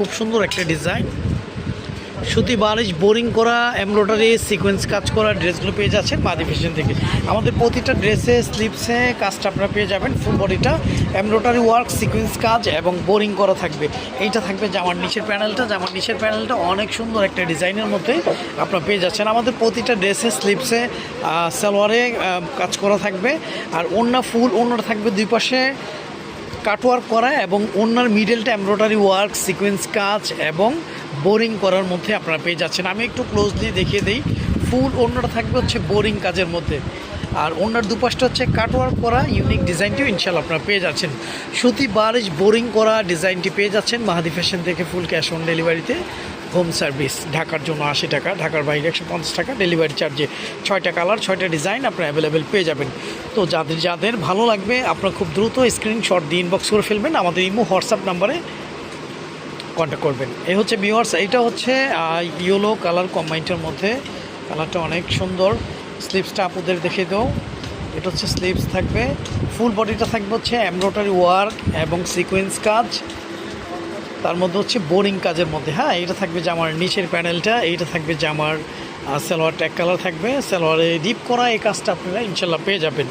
খুব সুন্দর একটা ডিজাইন। সুতি বারিশ বোরিং করা, এমব্রয়ডারি, সিকোয়েন্স কাজ করা ড্রেসগুলো পেয়ে যাচ্ছেন মাদি ফ্যাশন থেকে। আমাদের প্রতিটা ড্রেসে স্লিপসে কাজটা আপনারা পেয়ে যাবেন, ফুল বডিটা। এমব্রয়ডারি ওয়ার্ক, সিকোয়েন্স কাজ এবং বোরিং করা থাকবে। এইটা থাকবে জামার নিচের প্যানেলটা। জামার নিচের প্যানেলটা অনেক সুন্দর একটা ডিজাইনের মধ্যে আপনারা পেয়ে যাচ্ছেন। আমাদের প্রতিটা ড্রেসে স্লিপসে সালোয়ারে কাজ করা থাকবে। আর ওড়না ফুল ওড়নাটা থাকবে দুই পাশে। কাটওয়ার্ক করা এবং ওনার মিডলটা এমব্রয়ডারি ওয়ার্ক, সিকোয়েন্স কাজ এবং বোরিং করার মধ্যে আপনারা পেয়ে যাচ্ছেন। আমি একটু ক্লোজলি দেখিয়ে দিই, ফুল ওনারটা থাকবে হচ্ছে বোরিং কাজের মধ্যে। আর ওনার দুপাশটা হচ্ছে কাটওয়ার্ক করা ইউনিক ডিজাইনটিও ইনশাল্লাহ আপনারা পেয়ে যাচ্ছেন। সুতি বারিশ বোরিং করা ডিজাইনটি পেয়ে যাচ্ছেন মাহাদি ফ্যাশন থেকে ফুল ক্যাশ অন ডেলিভারিতে। হোম সার্ভিস, ঢাকার জন্য আশি টাকা, ঢাকার বাইরে একশো পঞ্চাশ টাকা, ডেলিভারি চার্জে ছয়টা কালার, ছয়টা ডিজাইন আপনারা অ্যাভেলেবেল পেয়ে যাবেন। তো যাদের যাদের ভালো লাগবে, আপনারা খুব দ্রুত স্ক্রিনশট দিয়ে ইনবক্স করে ফেলবেন, আমাদের ইমো হোয়াটসঅ্যাপ নাম্বারে কন্ট্যাক্ট করবেন। এই হচ্ছে ভিউয়ার্স এইটা হচ্ছে ইয়েলো কালার কম্বাইন্টের মধ্যে। কালারটা অনেক সুন্দর। স্লিপসটা আপুদের দেখে দাও। এটা হচ্ছে স্লিপস থাকবে। ফুল বডিটা থাকবে হচ্ছে এমব্রয়ডারি ওয়ার্ক এবং সিকোয়েন্স কাজ। তার মধ্যে হচ্ছে বোরিং কাজের মধ্যে। হ্যাঁ এটা থাকবে জামার নিচের প্যানেলটা এইটা থাকবে জামার সালোয়ার ট্যাগ কালার থাকবে। সালোয়ারে ডিপ করা এই কাজটা আপনারা ইনশাল্লাহ পেয়ে যাবেন।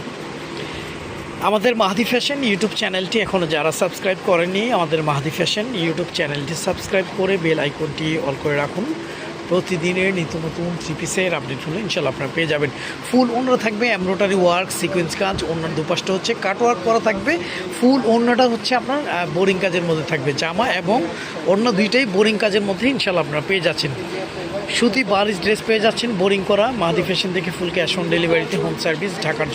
আমাদের মাহাদি ফ্যাশন ইউটিউব চ্যানেলটি এখনও যারা সাবস্ক্রাইব করেনি আমাদের মাহাদি ফ্যাশন ইউটিউব চ্যানেলটি সাবস্ক্রাইব করে বেল আইকনটি অল করে রাখুন। প্রতিদিনের নিত্য নতুন থ্রি পিসের আপডেট হলে ইনশাল্লাহ আপনারা পেয়ে যাবেন। ফুল অন্য থাকবে এমব্রয়ডারি ওয়ার্ক সিকোয়েন্স কাজ, অন্যান্য দুপাশটা হচ্ছে কাট ওয়ার্ক করা থাকবে। ফুল অন্যটা হচ্ছে আপনার বোরিং কাজের মধ্যে থাকবে, জামা এবং অন্য দুইটাই বোরিং কাজের মধ্যে ইনশাল্লাহ আপনারা পেয়ে যাচ্ছেন। সুতি বারিশ ড্রেস পেয়ে যাচ্ছেন বোরিং করা, মাহাদি ফ্যাশন থেকে ফুল ক্যাশ অন ডেলিভারিতে হোম সার্ভিস ঢাকার